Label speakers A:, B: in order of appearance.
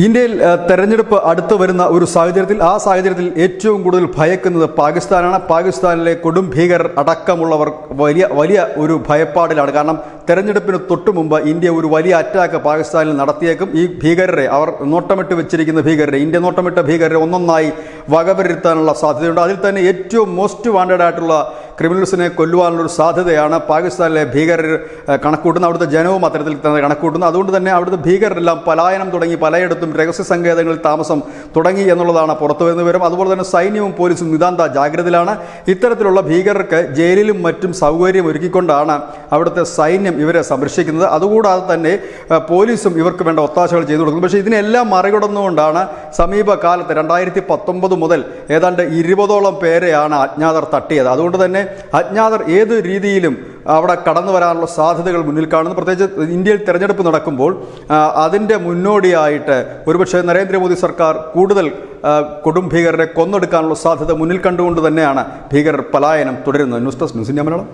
A: ഇന്ത്യയിൽ തെരഞ്ഞെടുപ്പ് അടുത്ത് വരുന്ന ഒരു സാഹചര്യത്തിൽ ആ സാഹചര്യത്തിൽ ഏറ്റവും കൂടുതൽ ഭയക്കുന്നത് പാകിസ്ഥാനാണ്. പാകിസ്ഥാനിലെ കൊടും ഭീകരർ അടക്കമുള്ളവർ വലിയ വലിയ ഒരു ഭയപ്പാടിലാണ്. കാരണം തെരഞ്ഞെടുപ്പിന് തൊട്ടു മുമ്പ് ഇന്ത്യ ഒരു വലിയ അറ്റാക്ക് പാകിസ്ഥാനിൽ നടത്തിയേക്കും. ഈ ഭീകരരെ അവർ നോട്ടമിട്ട് വെച്ചിരിക്കുന്ന ഭീകരരെ ഇന്ത്യ നോട്ടമിട്ട ഭീകരരെ ഒന്നൊന്നായി വകവരുത്താനുള്ള സാധ്യതയുണ്ട്. അതിൽ തന്നെ ഏറ്റവും മോസ്റ്റ് വാണ്ടഡ് ആയിട്ടുള്ള ക്രിമിനൽസിനെ കൊല്ലുവാനുള്ള ഒരു സാധ്യതയാണ് പാകിസ്ഥാനിലെ ഭീകരർ കണക്കൂട്ടുന്നത്. അവിടുത്തെ ജനവും അത്തരത്തിൽ തന്നെ കണക്കൂട്ടുന്നു അതുകൊണ്ട് തന്നെ അവിടുത്തെ ഭീകരരെല്ലാം പലായനം തുടങ്ങി പലയിടത്തും രഹസ്യ സങ്കേതങ്ങളിൽ താമസം തുടങ്ങി എന്നുള്ളതാണ് പുറത്തു വരുന്ന വിവരം. അതുപോലെ തന്നെ സൈന്യവും പോലീസും നിതാന്ത ജാഗ്രതയിലാണ്. ഇത്തരത്തിലുള്ള ഭീകരർക്ക് ജയിലിലും മറ്റും സൗകര്യം ഒരുക്കിക്കൊണ്ടാണ് അവിടുത്തെ സൈന്യം ഇവരെ സംരക്ഷിക്കുന്നത്. അതുകൂടാതെ തന്നെ പോലീസും ഇവർക്ക് വേണ്ട ഒത്താശകൾ ചെയ്തു കൊടുക്കുന്നു. പക്ഷേ ഇതിനെല്ലാം മറികടന്നുകൊണ്ടാണ് സമീപകാലത്ത് രണ്ടായിരത്തി പത്തൊമ്പത് മുതൽ ഏതാണ്ട് ഇരുപതോളം പേരെയാണ് അജ്ഞാതർ തട്ടിയത്. അതുകൊണ്ട് തന്നെ അജ്ഞാതർ ഏത് രീതിയിലും അവിടെ കടന്നു വരാനുള്ള സാധ്യതകൾ മുന്നിൽ കാണുന്നു. പ്രത്യേകിച്ച് ഇന്ത്യയിൽ തെരഞ്ഞെടുപ്പ് നടക്കുമ്പോൾ അതിന്റെ മുന്നോടിയായിട്ട് ഒരുപക്ഷെ നരേന്ദ്രമോദി സർക്കാർ കൂടുതൽ കൊടും ഭീകരരെ കൊന്നെടുക്കാനുള്ള സാധ്യത മുന്നിൽ കണ്ടുകൊണ്ട് തന്നെയാണ് ഭീകരർ പലായനം തുടരുന്നത്. News desk news India Malayalam.